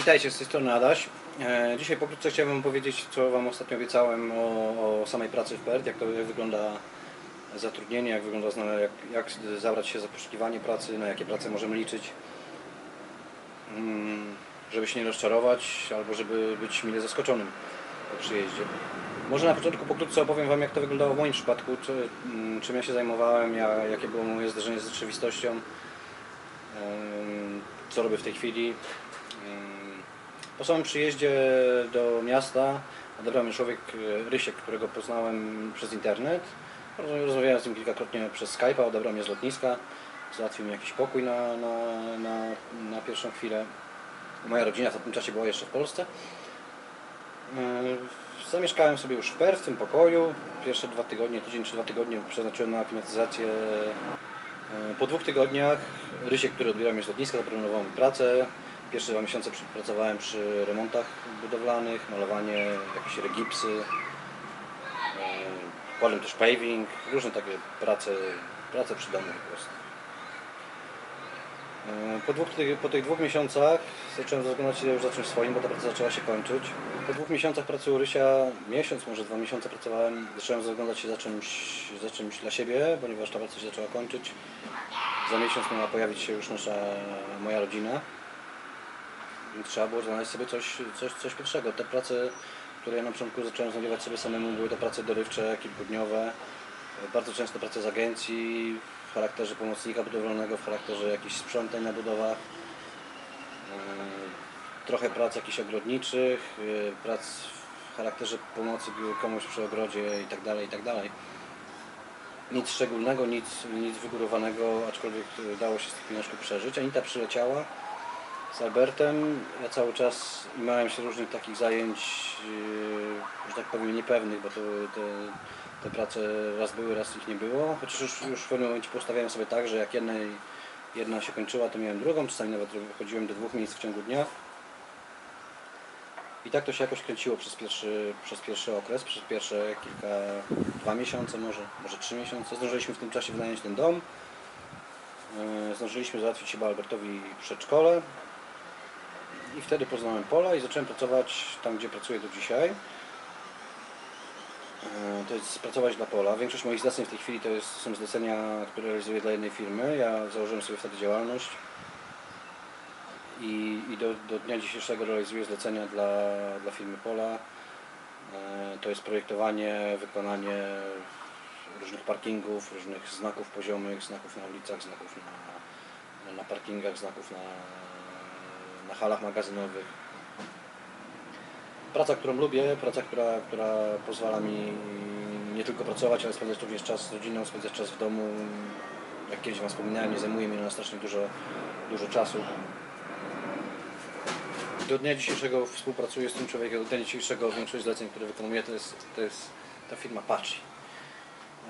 Witajcie, z tej strony Adaś. E, Dzisiaj pokrótce chciałbym powiedzieć, co Wam ostatnio obiecałem o, o samej pracy w PERT, jak to jak wygląda zatrudnienie, jak wygląda, jak, jak zabrać się za poszukiwanie pracy, na jakie prace możemy liczyć, Mm, żeby się nie rozczarować, albo żeby być mile zaskoczonym po przyjeździe. Może na początku pokrótce opowiem Wam, jak to wyglądało w moim przypadku, czy, mm, czym ja się zajmowałem, ja, jakie było moje zderzenie z rzeczywistością, co robię w tej chwili. Po samym przyjeździe do miasta odebrał mnie człowiek, e, Rysiek, którego poznałem przez internet. Rozmawiałem z nim kilkakrotnie przez Skype'a, odebrał mnie z lotniska, załatwił mi jakiś pokój na, na, na, na pierwszą chwilę. Moja rodzina w tym czasie była jeszcze w Polsce. E, Zamieszkałem sobie już w Per, w tym pokoju. Pierwsze dwa tygodnie, tydzień czy dwa tygodnie przeznaczyłem na klimatyzację. E, Po dwóch tygodniach Rysiek, który odbierał mnie z lotniska, zaproponował mi pracę. Pierwsze dwa miesiące pracowałem przy remontach budowlanych, malowanie, jakieś regipsy. E, Potem też paving, różne takie prace, prace przy domu po prostu. E, Po, dwóch, po tych dwóch miesiącach zacząłem zastanawiać się już za czymś swoim, bo ta praca zaczęła się kończyć. Po dwóch miesiącach pracy u Rysia, miesiąc, może dwa miesiące pracowałem, zacząłem zaglądać się za czymś, za czymś dla siebie, ponieważ ta praca się zaczęła kończyć. Za miesiąc miała pojawić się już nasza, moja rodzina. Trzeba było znaleźć sobie coś, coś, coś pierwszego. Te prace, które ja na początku zacząłem znajdować sobie samemu, były to prace dorywcze, kilkudniowe. Bardzo często prace z agencji w charakterze pomocnika budowlanego, w charakterze jakichś sprzątań na budowach. Yy, Trochę prac jakichś ogrodniczych, yy, prac w charakterze pomocy komuś przy ogrodzie itd. itd. Nic szczególnego, nic, nic wygórowanego, aczkolwiek yy, dało się z tych pieniążków przeżyć. Anita przyleciała z Albertem. Ja cały czas miałem się różnych takich zajęć, yy, że tak powiem, niepewnych, bo to, te, te prace raz były, raz ich nie było. Chociaż już, już w pewnym momencie postawiałem sobie tak, że jak jednej, jedna się kończyła, to miałem drugą. Czasami nawet wychodziłem do dwóch miejsc w ciągu dnia. I tak to się jakoś kręciło przez pierwszy, przez pierwszy okres, przez pierwsze kilka, dwa miesiące może, może trzy miesiące. Zdążyliśmy w tym czasie wynająć ten dom. Yy, Zdążyliśmy załatwić chyba Albertowi przedszkole. I wtedy poznałem Pola i zacząłem pracować tam, gdzie pracuję do dzisiaj. E, To jest pracować dla Pola. Większość moich zleceń w tej chwili to jest, są zlecenia, które realizuję dla jednej firmy. Ja założyłem sobie wtedy działalność i, i do, do dnia dzisiejszego realizuję zlecenia dla, dla firmy Pola. E, To jest projektowanie, wykonanie różnych parkingów, różnych znaków poziomych, znaków na ulicach, znaków na, na parkingach, znaków na, na halach magazynowych. Praca, którą lubię, praca, która, która pozwala mi nie tylko pracować, ale spędzać również czas z rodziną, spędzać czas w domu. Jak kiedyś Wam wspominałem, nie zajmuje mnie na strasznie dużo, dużo czasu. Do dnia dzisiejszego współpracuję z tym człowiekiem, do dnia dzisiejszego większość zleceń, które wykonuję, to jest, to jest ta firma Pachi.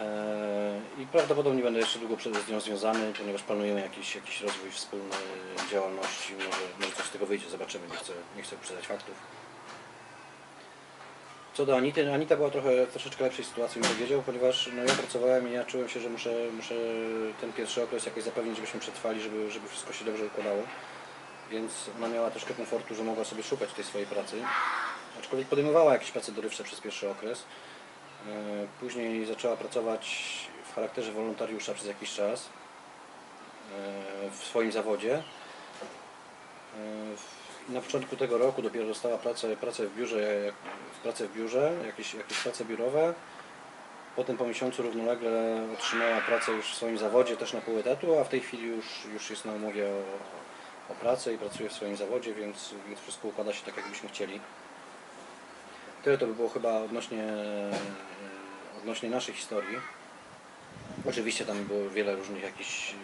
Eee, I prawdopodobnie będę jeszcze długo przed- nią związany, ponieważ planujemy jakiś, jakiś rozwój wspólnej działalności. Może, może coś z tego wyjdzie, zobaczymy. Nie chcę, nie chcę uprzedzać faktów. Co do Anity, Anita była trochę troszeczkę lepszej sytuacji, bym powiedział, ponieważ no, ja pracowałem i ja czułem się, że muszę, muszę ten pierwszy okres jakoś zapewnić, żebyśmy przetrwali, żeby, żeby wszystko się dobrze układało. Więc ona miała troszkę komfortu, że mogła sobie szukać tej swojej pracy. Aczkolwiek podejmowała jakieś prace dorywcze przez pierwszy okres. E, Później zaczęła pracować w charakterze wolontariusza przez jakiś czas e, w swoim zawodzie. E, Na początku tego roku dopiero dostała pracę, pracę w biurze, pracę w biurze, jakieś, jakieś prace biurowe. Potem po miesiącu równolegle otrzymała pracę już w swoim zawodzie, też na pół etatu, a w tej chwili już, już jest na umowie o, o pracę i pracuje w swoim zawodzie, więc, więc wszystko układa się tak, jakbyśmy chcieli. Tyle to by było chyba odnośnie, odnośnie naszej historii. Oczywiście tam było wiele różnych jakichś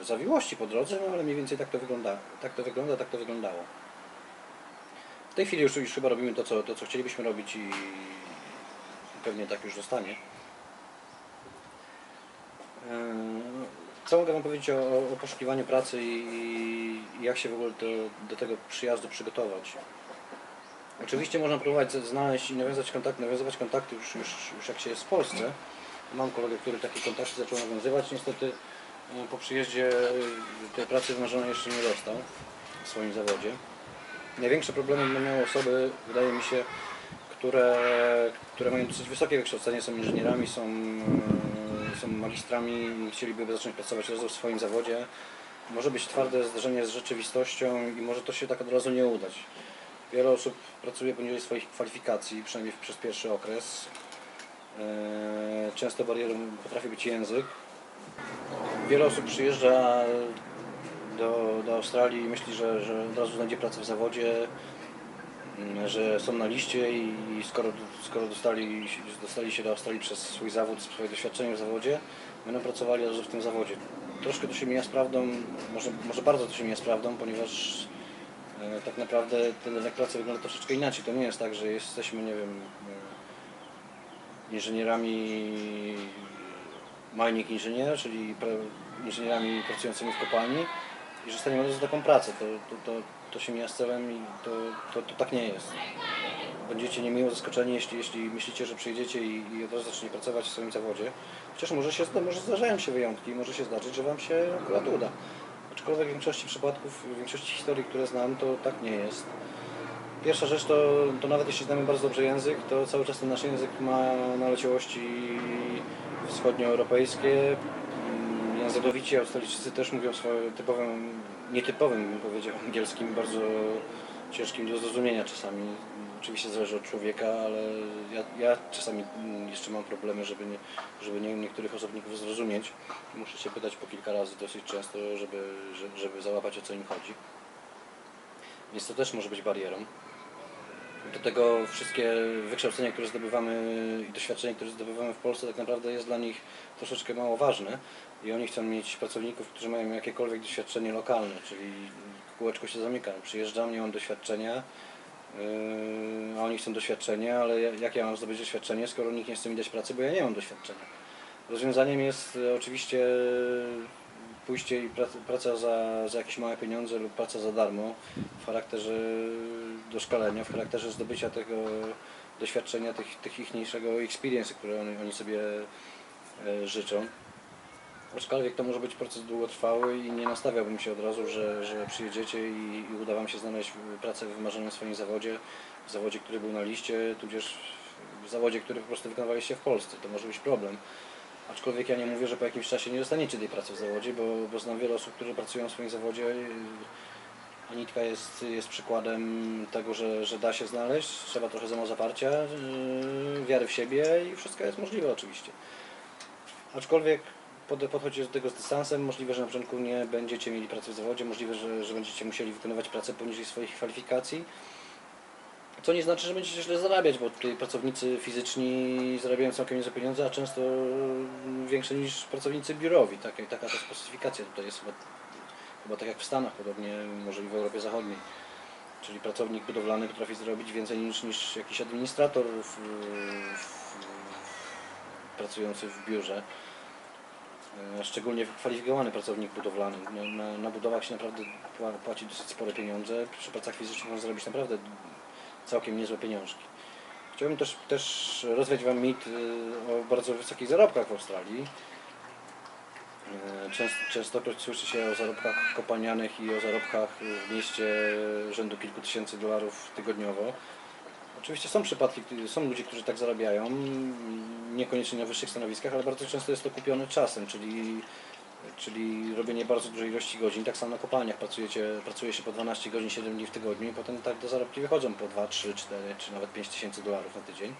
e, zawiłości po drodze, no ale mniej więcej tak to wygląda, tak to wygląda, tak to wyglądało. W tej chwili już, już chyba robimy to co, to, co chcielibyśmy robić i pewnie tak już zostanie. E, Co mogę Wam powiedzieć o, o poszukiwaniu pracy i, i jak się w ogóle do, do tego przyjazdu przygotować? Oczywiście można próbować znaleźć i nawiązać kontakty, nawiązywać kontakty już, już, już jak się jest w Polsce. Mam kolegę, który takie kontakty zaczął nawiązywać. Niestety e, po przyjeździe e, tej pracy wymarzonej jeszcze nie dostał w swoim zawodzie. Największe problemy będą miały osoby, wydaje mi się, które, które mają dosyć wysokie wykształcenie, są inżynierami, są, e, są magistrami chcieliby zacząć pracować w swoim zawodzie. Może być twarde zderzenie z rzeczywistością i może to się tak od razu nie udać. Wiele osób pracuje poniżej swoich kwalifikacji, przynajmniej przez pierwszy okres. E, Często barierą potrafi być język. Wiele osób przyjeżdża do, do Australii i myśli, że, że od razu znajdzie pracę w zawodzie, mm, że są na liście i skoro, skoro dostali, dostali się do Australii przez swój zawód, swoje doświadczenie w zawodzie, będą pracowali w tym zawodzie. Troszkę to się mija z prawdą, może, może bardzo to się mija z prawdą, ponieważ tak naprawdę ten pracy wygląda troszeczkę inaczej. To nie jest tak, że jesteśmy, nie wiem, e, inżynierami mining inżynier, czyli inżynierami pracującymi w kopalni i że staniemy razu taką pracę. To, to, to, to się mija z celem i to, to, to tak nie jest. Będziecie niemiło zaskoczeni, jeśli, jeśli myślicie, że przyjdziecie i, i od razu zaczniecie pracować w swoim zawodzie. Chociaż może, się, może zdarzają się wyjątki, może się zdarzyć, że Wam się akurat uda. Aczkolwiek w większości przypadków, w większości historii, które znam, to tak nie jest. Pierwsza rzecz to, to nawet jeśli znamy bardzo dobrze język, to cały czas ten nasz język ma naleciałości wschodnioeuropejskie. Mm, Językowici Australijczycy też mówią swoim typowym, nietypowym bym powiedział, angielskim, bardzo ciężkim do zrozumienia czasami. Oczywiście zależy od człowieka, ale ja, ja czasami mm, jeszcze mam problemy, żeby, nie, żeby nie, niektórych osobników zrozumieć. Muszę się pytać po kilka razy dosyć często, żeby, żeby, załapać o co im chodzi. Więc to też może być barierą. Do tego wszystkie wykształcenie, które zdobywamy i doświadczenie, które zdobywamy w Polsce tak naprawdę jest dla nich troszeczkę mało ważne i oni chcą mieć pracowników, którzy mają jakiekolwiek doświadczenie lokalne, czyli kółeczko się zamyka. Przyjeżdżam, nie mam doświadczenia, a oni chcą doświadczenie, ale ja- jak ja mam zdobyć doświadczenie, skoro nikt nie chce mi dać pracy, bo ja nie mam doświadczenia. Rozwiązaniem jest e, oczywiście pójście i praca, praca za, za jakieś małe pieniądze lub praca za darmo w charakterze doszkalenia, w charakterze zdobycia tego doświadczenia, tych, tych ichniejszego experience, które oni, oni sobie e, życzą. Aczkolwiek to może być proces długotrwały i nie nastawiałbym się od razu, że, że przyjedziecie i, i uda Wam się znaleźć pracę w wymarzonym swoim zawodzie, w zawodzie, który był na liście, tudzież w zawodzie, który po prostu wykonywaliście w Polsce. To może być problem. Aczkolwiek ja nie mówię, że po jakimś czasie nie dostaniecie tej pracy w zawodzie, bo, bo znam wiele osób, które pracują w swoim zawodzie. Anitka jest, jest przykładem tego, że, że da się znaleźć. Trzeba trochę samozaparcia, yy, wiary w siebie i wszystko jest możliwe oczywiście. Aczkolwiek pod- podchodzi do tego z dystansem. Możliwe, że na początku nie będziecie mieli pracy w zawodzie, możliwe, że, że będziecie musieli wykonywać pracę poniżej swoich kwalifikacji. Co nie znaczy, że będziecie źle zarabiać, bo tutaj pracownicy fizyczni zarabiają całkiem niezłe pieniądze, a często mm, większe niż pracownicy biurowi. Taka, taka to specyfikacja tutaj jest chyba, chyba tak jak w Stanach, podobnie może i w Europie Zachodniej. Czyli pracownik budowlany potrafi zrobić więcej niż, niż jakiś administrator w, w, pracujący w biurze. E, Szczególnie wykwalifikowany pracownik budowlany. Na, na, na budowach się naprawdę pła- płaci dosyć spore pieniądze. Przy pracach fizycznych można zrobić naprawdę całkiem niezłe pieniążki. Chciałbym też, też rozwiać Wam mit y, o bardzo wysokich zarobkach w Australii. E, Często, częstokroć słyszy się o zarobkach kopalnianych i o zarobkach w mieście rzędu kilku tysięcy dolarów tygodniowo. Oczywiście są przypadki, są ludzie, którzy tak zarabiają, niekoniecznie na wyższych stanowiskach, ale bardzo często jest to kupione czasem, czyli, czyli robienie bardzo dużej ilości godzin. Tak samo na kopalniach pracujecie, pracuje się po 12 godzin, 7 dni w tygodniu i potem tak do zarobki wychodzą po 2, 3, 4 czy nawet 5 tysięcy dolarów na tydzień.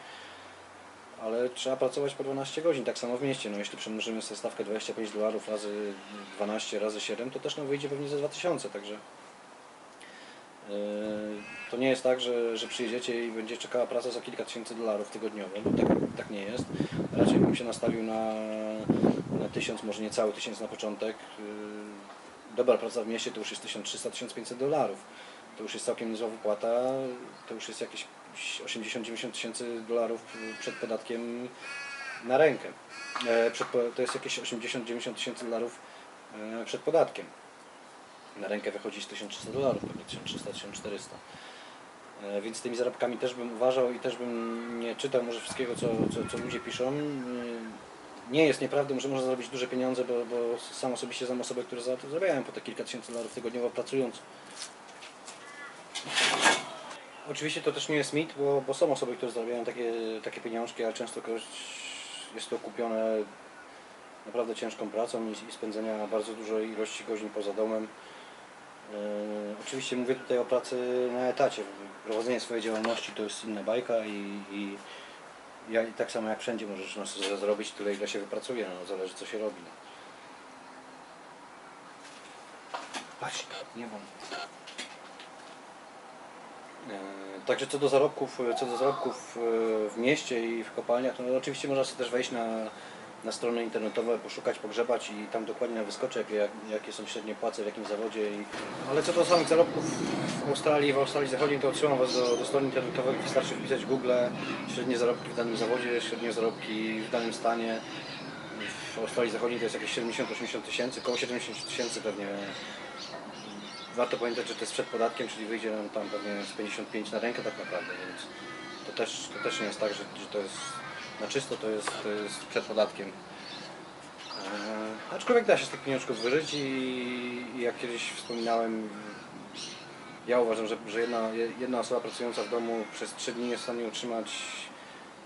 Ale trzeba pracować po 12 godzin, tak samo w mieście. No, jeśli przemnożymy sobie stawkę 25 dolarów razy 12 razy 7, to też nam wyjdzie pewnie ze 2000, także To nie jest tak, że, że przyjedziecie i będzie czekała praca za kilka tysięcy dolarów tygodniowo, bo tak, tak nie jest. Raczej bym się nastawił na, na tysiąc, może nie cały tysiąc na początek. Yy, Dobra praca w mieście to już jest 1300-1500 dolarów. To już jest całkiem niezła wypłata, to już jest jakieś 80-90 tysięcy dolarów przed podatkiem na rękę. E, to jest jakieś 80-90 tysięcy dolarów e, przed podatkiem na rękę wychodzi z 1300 dolarów, pewnie 1300-1400. E, Więc tymi zarobkami też bym uważał i też bym nie czytał może wszystkiego, co, co, co ludzie piszą. E, Nie jest nieprawdą, że można zarobić duże pieniądze, bo, bo sam osobiście znam osoby, które zarabiają po te kilka tysięcy dolarów tygodniowo pracując. Oczywiście to też nie jest mit, bo, bo są osoby, które zarabiają takie, takie pieniążki, ale często jest to kupione naprawdę ciężką pracą i, i spędzenia bardzo dużej ilości godzin poza domem. E, oczywiście mówię tutaj o pracy na etacie. Prowadzenie swojej działalności to jest inna bajka i, i, ja, tak samo jak wszędzie możesz no, zrobić tyle, ile się wypracuje, no, zależy co się robi. No. Patrz, nie wolno. E, Także co do zarobków, co do zarobków e, w mieście i w kopalniach, to no oczywiście można sobie też wejść na, na strony internetowe, poszukać, pogrzebać i tam dokładnie wyskoczy, jakie, jakie są średnie płace, w jakim zawodzie. I... Ale co do samych zarobków w Australii, w Australii Zachodniej, to odsyłam Was do, do stron internetowych, wystarczy wpisać w Google średnie zarobki w danym zawodzie, średnie zarobki w danym stanie. W Australii Zachodniej to jest jakieś 70-80 tysięcy, około 70 tysięcy pewnie warto pamiętać, że to jest przed podatkiem, czyli wyjdzie nam tam pewnie z 55 na rękę tak naprawdę, więc to też, to też nie jest tak, że, że to jest na czysto, to jest, to jest przed podatkiem. Eee, aczkolwiek da się z tych pieniążków wyżyć i, jak kiedyś wspominałem, ja uważam, że, że jedna, jedna osoba pracująca w domu przez 3 dni jest w stanie utrzymać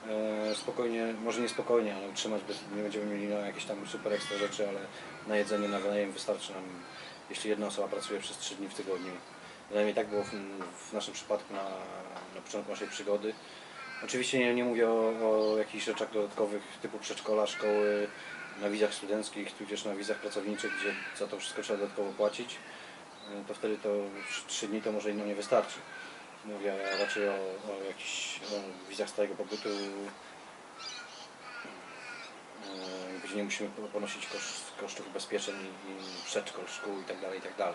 e, spokojnie, może nie spokojnie, ale utrzymać, bez, nie będziemy mieli na jakieś tam super ekstra rzeczy, ale na jedzenie, na wynajem wystarczy nam jeśli jedna osoba pracuje przez 3 dni w tygodniu. Przynajmniej tak było w, w naszym przypadku na, na początku naszej przygody. Oczywiście nie, nie mówię o, o jakichś rzeczach dodatkowych typu przedszkola, szkoły, na wizach studenckich, tudzież na wizach pracowniczych, gdzie za to wszystko trzeba dodatkowo płacić. E, To wtedy to 3 dni to może innym nie wystarczy. Mówię raczej o, o jakichś o wizach stałego pobytu, e, gdzie nie musimy ponosić koszt, kosztów ubezpieczeń i, przedszkol, szkół itd. itd.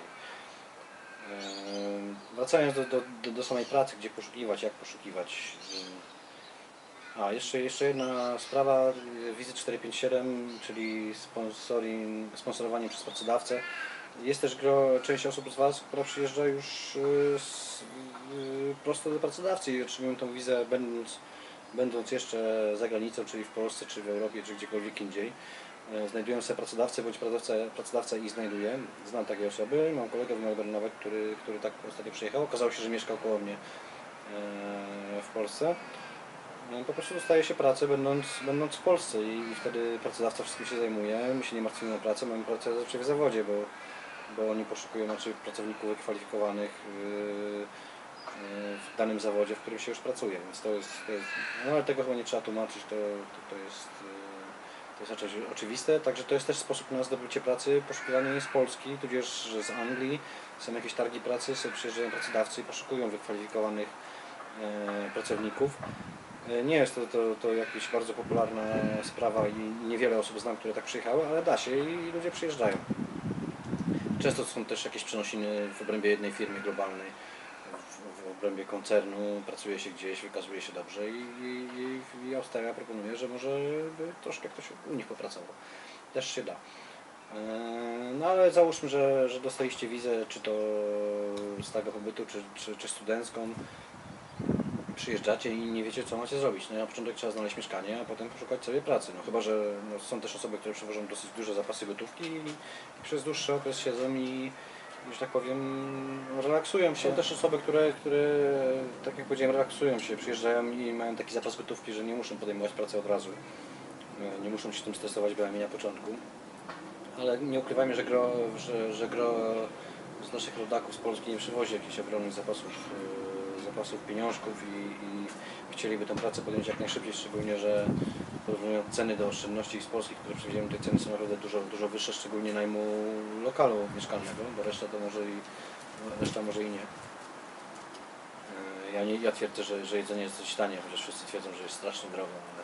Wracając do, do, do, samej pracy, gdzie poszukiwać, jak poszukiwać. A, jeszcze, jeszcze jedna sprawa, wizy 457, czyli sponsorowanie przez pracodawcę. Jest też gro, część osób z Was, która przyjeżdża już y, z, y, prosto do pracodawcy i otrzymują tą wizę będąc, będąc jeszcze za granicą, czyli w Polsce, czy w Europie, czy gdziekolwiek indziej. E, znajdują sobie pracodawcę, bądź pracodawca, pracodawca ich znajduje. Znam takie osoby. Mam kolegę w Melbourne który, który tak ostatnio przyjechał. Okazało się, że mieszkał koło mnie e, w Polsce. No po prostu dostaje się pracę będąc, będąc w Polsce i, wtedy pracodawca wszystkim się zajmuje. My się nie martwimy o pracę, mamy pracę zawsze w zawodzie, bo, bo oni poszukują znaczy, pracowników wykwalifikowanych yy, w danym zawodzie, w którym się już pracuje. Więc to jest, to jest no ale tego chyba nie trzeba tłumaczyć, to, to, to jest to jest oczywiste, także to jest też sposób na zdobycie pracy, poszukiwanie z Polski, tudzież z Anglii. Są jakieś targi pracy, sobie przyjeżdżają pracodawcy i poszukują wykwalifikowanych e, pracowników. E, nie jest to, to, to jakaś bardzo popularna sprawa i niewiele osób znam, które tak przyjechały, ale da się i ludzie przyjeżdżają. Często to są też jakieś przenosiny w obrębie jednej firmy globalnej, obrębie koncernu, pracuje się gdzieś, wykazuje się dobrze i, i, i Australia proponuje, że może by troszkę ktoś u nich popracował. Też się da. E, No ale załóżmy, że, że dostaliście wizę, czy to stałego pobytu, czy, czy, czy studencką, przyjeżdżacie i nie wiecie, co macie zrobić. No na początek trzeba znaleźć mieszkanie, a potem poszukać sobie pracy. No chyba, że no, są też osoby, które przewożą dosyć duże zapasy gotówki i, i przez dłuższy okres siedzą i, że tak powiem, relaksują się. Są też osoby, które, które, tak jak powiedziałem, relaksują się, przyjeżdżają i mają taki zapas gotówki, że nie muszą podejmować pracy od razu. Nie muszą się tym stresować bynajmniej na początku. Ale nie ukrywajmy, że gro, że, że gro z naszych rodaków z Polski nie przywozi jakichś ogromnych zapasów, e, zapasów pieniążków i, i chcieliby tę pracę podjąć jak najszybciej, szczególnie, że porównując ceny do oszczędności z Polski, które przywieziemy, te ceny są naprawdę dużo, dużo wyższe, szczególnie najmu lokalu mieszkalnego, bo reszta to może i, reszta może i nie. E, Ja, nie, ja twierdzę, że, że jedzenie jest dość tanie, chociaż wszyscy twierdzą, że jest strasznie drogo, ale,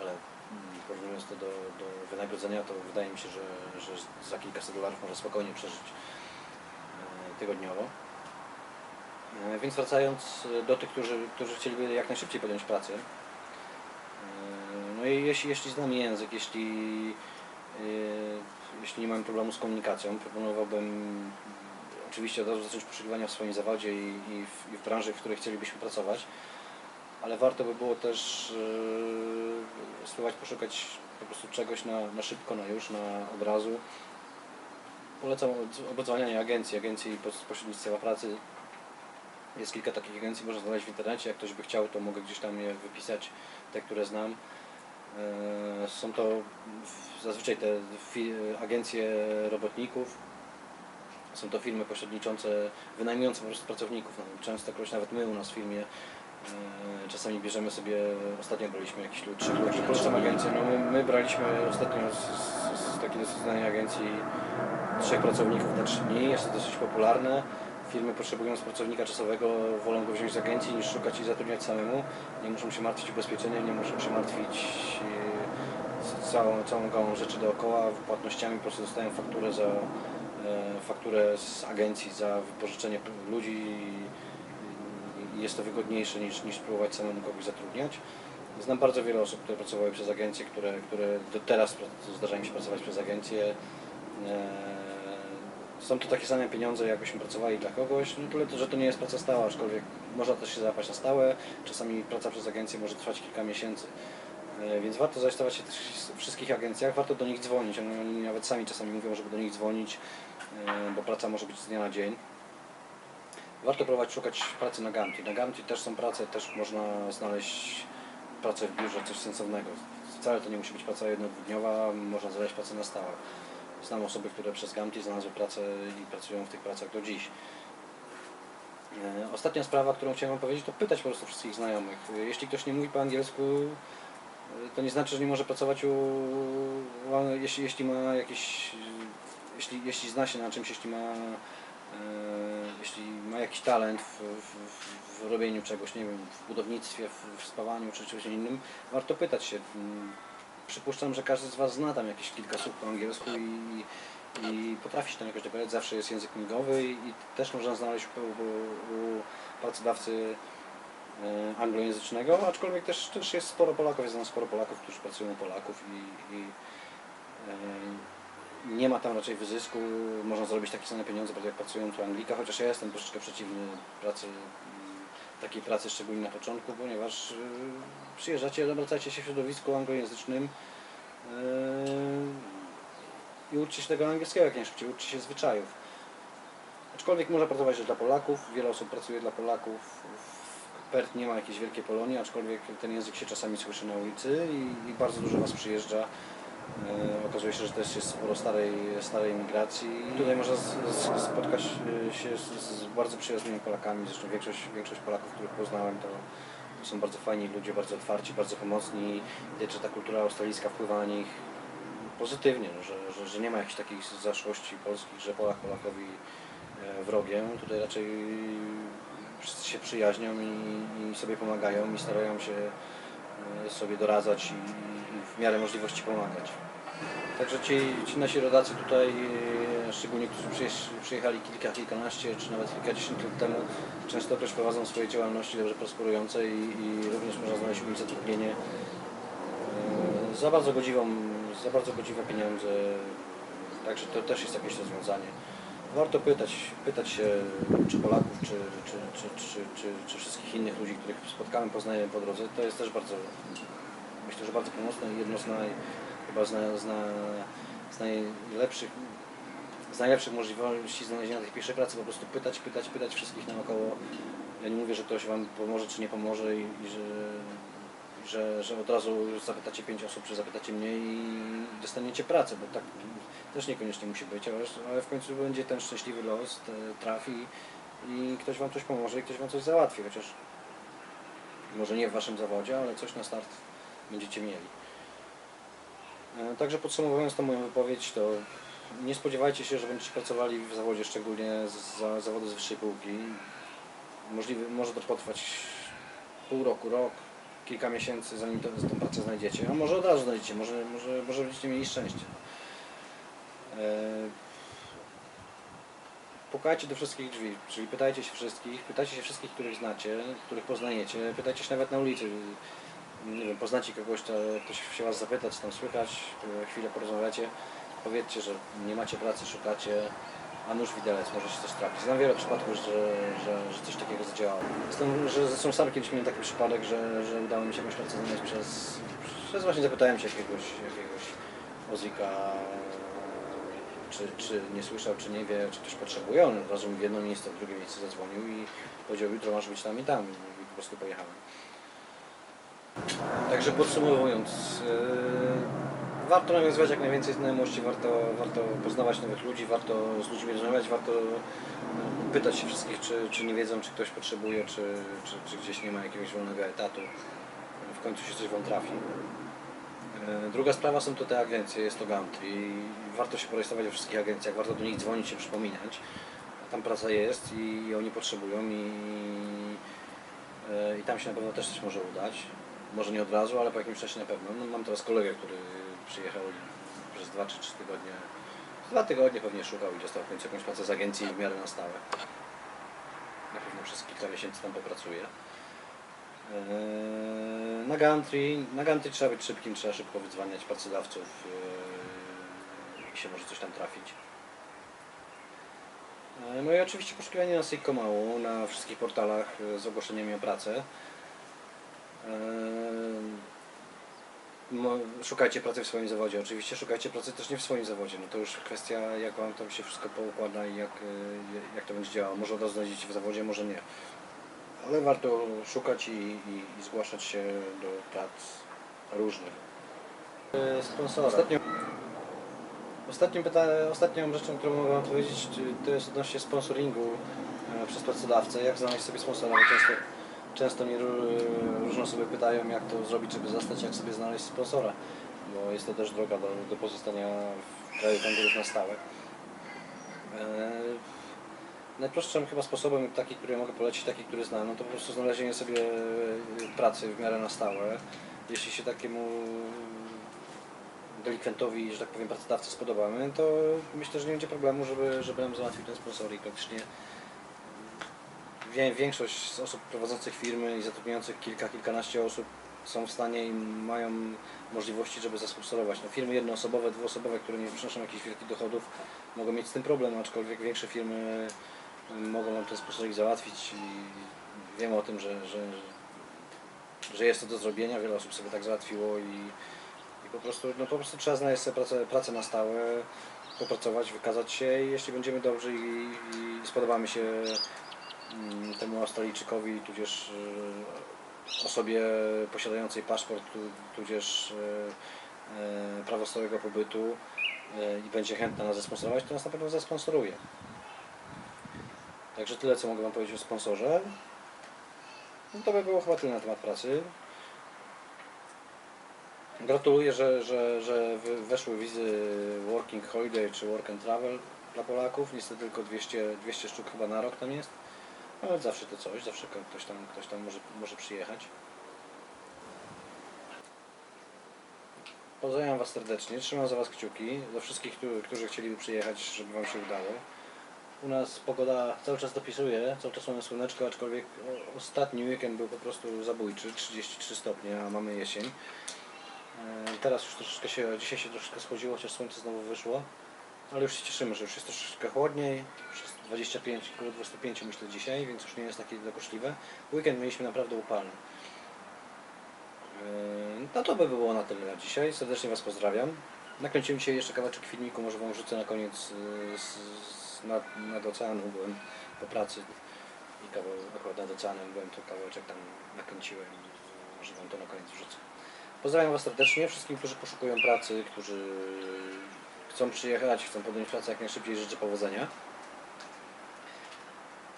ale mm, porównując to do, do wynagrodzenia, to wydaje mi się, że, że za kilkaset dolarów można spokojnie przeżyć e, tygodniowo. E, Więc wracając do tych, którzy, którzy chcieliby jak najszybciej podjąć pracę. e, No i jeśli, jeśli znamy język, jeśli, e, jeśli nie mamy problemu z komunikacją, proponowałbym oczywiście od razu zacząć poszukiwania w swoim zawodzie i, i, w, i w branży, w której chcielibyśmy pracować, ale warto by było też e, spróbować poszukać po prostu czegoś na, na szybko, na już, na od razu. Polecam od- odzwanianie agencji, agencji pośrednictwa pracy Jest kilka takich agencji, można znaleźć w internecie. Jak ktoś by chciał, to mogę gdzieś tam je wypisać, te, które znam. E, Są to zazwyczaj te agencje robotników. Są to firmy pośredniczące, wynajmujące po prostu pracowników. No, Częstokroć nawet my u nas w firmie e, czasami bierzemy sobie, ostatnio braliśmy jakiś ludzi, trzech ludzi, polecam agencję. No, my, my braliśmy ostatnio z, z, z takiej dosyć znanej agencji trzech pracowników na trzy dni. Jest to dosyć popularne. Firmy potrzebując pracownika czasowego wolą go wziąć z agencji niż szukać i zatrudniać samemu. Nie muszą się martwić ubezpieczeniem, nie muszą się martwić e, całą, całą gałą rzeczy dookoła, płatnościami po prostu dostają fakturę za e, fakturę z agencji za wypożyczenie ludzi i- jest to wygodniejsze niż, niż próbować samemu kogoś zatrudniać. Znam bardzo wiele osób, które pracowały przez agencje, które, które do teraz zdarza mi się pracować przez agencje. Są to takie same pieniądze, jakbyśmy pracowali dla kogoś, no tyle, że to nie jest praca stała, aczkolwiek można też się załapać na stałe. Czasami praca przez agencję może trwać kilka miesięcy. E, Więc warto zarejestrować się w wszystkich agencjach, warto do nich dzwonić. Oni oni nawet sami czasami mówią, żeby do nich dzwonić, e, bo praca może być z dnia na dzień. Warto próbować szukać pracy na Gamti. Na Gamti też są prace, też można znaleźć pracę w biurze, coś sensownego. Wcale to nie musi być praca jednodniowa, można znaleźć pracę na stałe. Znam osoby, które przez Gamti znalazły pracę i pracują w tych pracach do dziś. E, Ostatnia sprawa, którą chciałem powiedzieć, to pytać po prostu wszystkich znajomych. E, Jeśli ktoś nie mówi po angielsku, e, to nie znaczy, że nie może pracować u... Jeśli, jeśli ma jakieś... Jeśli, jeśli zna się na czymś, jeśli ma... Jeśli ma jakiś talent w, w, w robieniu czegoś, nie wiem, w budownictwie, w, w spawaniu czy czymś innym, warto pytać się. Przypuszczam, że każdy z Was zna tam jakieś kilka słów po angielsku i, i potrafi się tam jakoś dogadać. Zawsze jest język migowy i, i też można znaleźć u, u, u pracodawcy e, anglojęzycznego, aczkolwiek też, też jest sporo Polaków, jest tam sporo Polaków, którzy pracują u Polaków i, i e, nie ma tam raczej wyzysku, można zarobić takie same pieniądze, jak pracują tu Anglika, chociaż ja jestem troszeczkę przeciwny pracy, takiej pracy szczególnie na początku, ponieważ y, przyjeżdżacie, obracacie się w środowisku anglojęzycznym yy, i uczcie się tego angielskiego jak najszybciej, uczcie się zwyczajów. Aczkolwiek można pracować też dla Polaków, wiele osób pracuje dla Polaków. W Perth nie ma jakiejś wielkiej Polonii, aczkolwiek ten język się czasami słyszy na ulicy i, i bardzo dużo Was przyjeżdża. E, okazuje się, że też jest sporo starej, starej migracji. Tutaj można z, z, spotkać e, się z, z bardzo przyjaznymi Polakami. Zresztą większość, większość Polaków, których poznałem, to, to są bardzo fajni ludzie, bardzo otwarci, bardzo pomocni. Widać, że ta kultura australijska wpływa na nich pozytywnie, no, że, że, że nie ma jakichś takich zaszłości polskich, że Polak Polakowi e, wrogiem. Tutaj raczej wszyscy się przyjaźnią i, i sobie pomagają i starają się sobie doradzać i w miarę możliwości pomagać. Także ci, ci nasi rodacy tutaj, e, szczególnie którzy przyjechali kilka, kilkanaście czy nawet kilkadziesiąt lat temu, często też prowadzą swoje działalności dobrze prosperujące i, i również można znaleźć u nich zatrudnienie e, za bardzo godziwą, za bardzo godziwe pieniądze. Także to też jest jakieś rozwiązanie. Warto pytać, pytać się czy Polaków, czy, czy, czy, czy, czy, czy wszystkich innych ludzi, których spotkamy, poznajemy po drodze. To jest też bardzo, myślę, że bardzo pomocne i jedno z naj, chyba z, na, z, na, z najlepszych z najlepszych możliwości znalezienia tej pierwszej pracy, po prostu pytać, pytać, pytać wszystkich naokoło. Ja nie mówię, że ktoś Wam pomoże czy nie pomoże i, i że, że, że od razu zapytacie pięć osób, czy zapytacie mnie i dostaniecie pracę, bo tak też niekoniecznie musi być, ale, ale w końcu będzie ten szczęśliwy los, te, trafi i ktoś Wam coś pomoże i ktoś Wam coś załatwi, chociaż może nie w Waszym zawodzie, ale coś na start będziecie mieli. E, Także podsumowując tą moją wypowiedź, to nie spodziewajcie się, że będziecie pracowali w zawodzie, szczególnie za zawody z wyższej półki. Możliwe, może to potrwać pół roku, rok, kilka miesięcy, zanim to, tę pracę znajdziecie. A może od razu znajdziecie, może, może, może będziecie mieli szczęście. E, Pukajcie do wszystkich drzwi, czyli pytajcie się wszystkich, pytajcie się wszystkich, których znacie, których poznajecie, pytajcie się nawet na ulicy. Nie wiem, poznacie kogoś, to ktoś się was zapyta, co tam słychać, e, chwilę porozmawiacie, powiedzcie, że nie macie pracy, szukacie, a nóż widelec, może się coś trafić. Znam wiele przypadków, że, że, że coś takiego zadziałało. Zresztą, że zresztą sam kiedyś miałem taki przypadek, że, że udało mi się jakąś pracę znaleźć przez, przez właśnie zapytałem się jakiegoś, jakiegoś Ozika, czy, czy nie słyszał, czy nie wie, czy ktoś potrzebuje. On od razu mi w jedno miejsce, w drugie miejsce zadzwonił i powiedział, jutro masz być tam i tam. I po prostu pojechałem. Także podsumowując, yy, warto nawiązywać jak najwięcej znajomości, warto, warto poznawać nowych ludzi, warto z ludźmi rozmawiać, warto yy, pytać się wszystkich, czy, czy nie wiedzą, czy ktoś potrzebuje, czy, czy, czy gdzieś nie ma jakiegoś wolnego etatu. W końcu się coś Wam trafi. Yy, Druga sprawa są to te agencje, jest to Gumtree. Warto się porejestrować we wszystkich agencjach, warto do nich dzwonić się przypominać. Tam praca jest i oni potrzebują i, i tam się na pewno też coś może udać. Może nie od razu, ale po jakimś czasie na pewno. No, mam teraz kolegę, który przyjechał i przez 2 czy 3 tygodnie, dwa tygodnie pewnie szukał i dostał w końcu jakąś pracę z agencji w miarę na stałe. Na pewno przez kilka miesięcy tam popracuje. Eee, Na Gumtree, na Gumtree trzeba być szybkim, trzeba szybko wydzwaniać pracodawców eee, i się może coś tam trafić. Eee, No i oczywiście poszukiwanie na Seekomału, na wszystkich portalach e, z ogłoszeniami o pracę. Szukajcie pracy w swoim zawodzie. Oczywiście szukajcie pracy też nie w swoim zawodzie. No to już kwestia, jak Wam to się wszystko poukłada i jak, e, jak to będzie działało. Może od razu znajdziecie w zawodzie, może nie. Ale warto szukać i, i, i zgłaszać się do prac różnych. E, Sponsora. Ostatnio, ostatnim pyta, ostatnią rzeczą, którą mogę powiedzieć, to jest odnośnie sponsoringu e, przez pracodawcę. Jak znaleźć sobie sponsora? Bo często, często mnie ró- różne osoby pytają, jak to zrobić, żeby zostać, jak sobie znaleźć sponsora. Bo jest to też droga do, do pozostania w kraju kandydatów na stałe. E, Najprostszym chyba sposobem, taki, który mogę polecić, taki, który znam, no to po prostu znalezienie sobie e, pracy w miarę na stałe. Jeśli się takiemu delikwentowi, że tak powiem, pracodawcy spodobamy, to myślę, że nie będzie problemu, żeby, żeby nam załatwił ten sponsor i praktycznie większość z osób prowadzących firmy i zatrudniających kilka, kilkanaście osób są w stanie i mają możliwości, żeby zasponsorować. No, firmy jednoosobowe, dwuosobowe, które nie przynoszą jakichś wielkich dochodów, mogą mieć z tym problem, aczkolwiek większe firmy mogą nam ten sponsoring załatwić i wiemy o tym, że, że, że jest to do zrobienia, wiele osób sobie tak załatwiło i, i po, prostu, no, po prostu trzeba znaleźć sobie pracę, pracę na stałe, popracować, wykazać się i jeśli będziemy dobrzy i, i spodobamy się temu Australijczykowi, tudzież e, osobie posiadającej paszport, tu, tudzież e, e, prawo stałego pobytu i będzie chętna nas zasponsorować, to nas na pewno zasponsoruje. Także tyle, co mogę Wam powiedzieć o sponsorze. No to by było chyba tyle na temat pracy. Gratuluję, że, że, że weszły wizy Working Holiday czy Work and Travel dla Polaków. Niestety tylko 200, 200 sztuk chyba na rok tam jest. Ale zawsze to coś, zawsze ktoś tam, ktoś tam może, może przyjechać. Pozdrawiam Was serdecznie, trzymam za Was kciuki. Za wszystkich, którzy, chcieliby przyjechać, żeby Wam się udało. U nas pogoda cały czas dopisuje, cały czas mamy słoneczko, aczkolwiek ostatni weekend był po prostu zabójczy, 33 stopnie, a mamy jesień. E, Teraz już troszeczkę się, dzisiaj się troszeczkę schodziło, chociaż słońce znowu wyszło, ale już się cieszymy, że już jest troszeczkę chłodniej, 25, około 25 myślę dzisiaj, więc już nie jest takie dokuczliwe. Weekend mieliśmy naprawdę upalny. E, No to by było na tyle na dzisiaj, serdecznie Was pozdrawiam. Nakręciłem dzisiaj jeszcze kawałeczek filmiku, może Wam wrzucę na koniec y, z, z, nad, nad oceanu, byłem po pracy i kawał, akurat nad oceanem byłem, to kawałeczek tam nakręciłem i może Wam to na koniec wrzucę. Pozdrawiam Was serdecznie, wszystkim, którzy poszukują pracy, którzy chcą przyjechać, chcą podjąć pracę jak najszybciej, życzę powodzenia.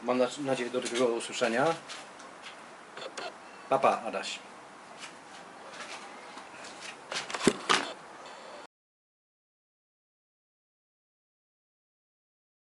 Mam nadzieję do drugiego usłyszenia. Papa, Adaś.